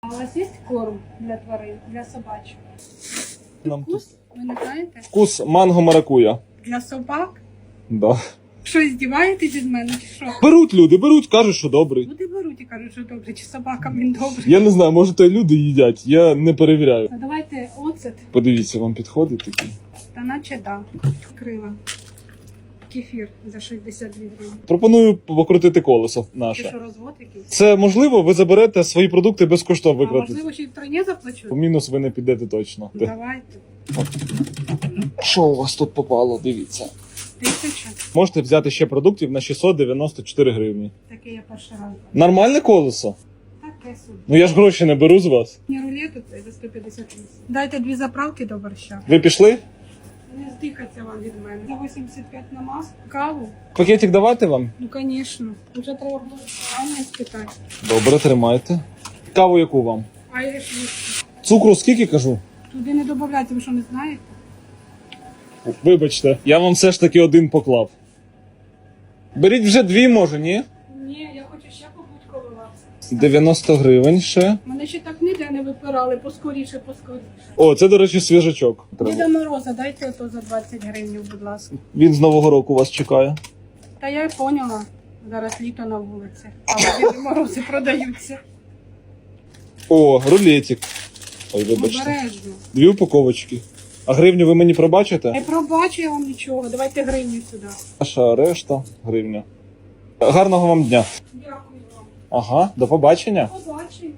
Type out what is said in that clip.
А у вас є корм для тварин, для собачок? Нам тут Вкус? Ви не знаєте? вкус манго маракуя. Для собак? Да. Що, здіваєтесь від мене чи що? Беруть люди, беруть, кажуть, що добрий. Люди беруть і кажуть, що добре, чи собакам він добрий. Я не знаю, може то й люди їдять, я не перевіряю. А давайте оцет, Подивіться, вам підходить такий. та наче да. Крила. Кефір за 62 гривні. Пропоную покрутити колесо Це що, розвод якийсь? Це можливо, ви заберете свої продукти безкоштовно А можливо, ще й втройні заплачу? У мінус ви не підете точно. Давайте. Що у вас тут попало? Дивіться. Тисяча. Можете взяти ще продуктів на 694 гривні. Таке я перший раз. Нормальне колесо? Таке собі. Ну я ж гроші не беру з вас. Ні, рулету це за 158. Дайте дві заправки до борща. Ви пішли? Не здихаться вам від мене. За 85 на маску. Каву? Пакетик давати вам? Ну, звісно. Вже треба було питання спитати. Добре, тримайте. Каву яку вам? А я ж. Цукру скільки кажу? Туди не додається, ви що не знаєте? Вибачте, я вам все ж таки один поклав. Беріть вже дві, може, ні? Ні, я хочу ще побудь коло вас. 90 гривень ще. Мене ще так ніде не випирали, поскоріше, поскоріше. О, це, до речі, свіжачок. Треба. Діда Мороза, дайте ото за 20 гривень, будь ласка. Він з Нового року вас чекає. Та я й поняла. Зараз літо на вулиці. А Діди Морози продаються. О, рулетик. Ой, вибачте. Обережно. Дві упаковочки. А гривню ви мені пробачите? Не пробачу я вам нічого. Давайте гривню сюди. Наша решта гривня. Гарного вам дня. Дякую вам. Ага, до побачення. Побачення.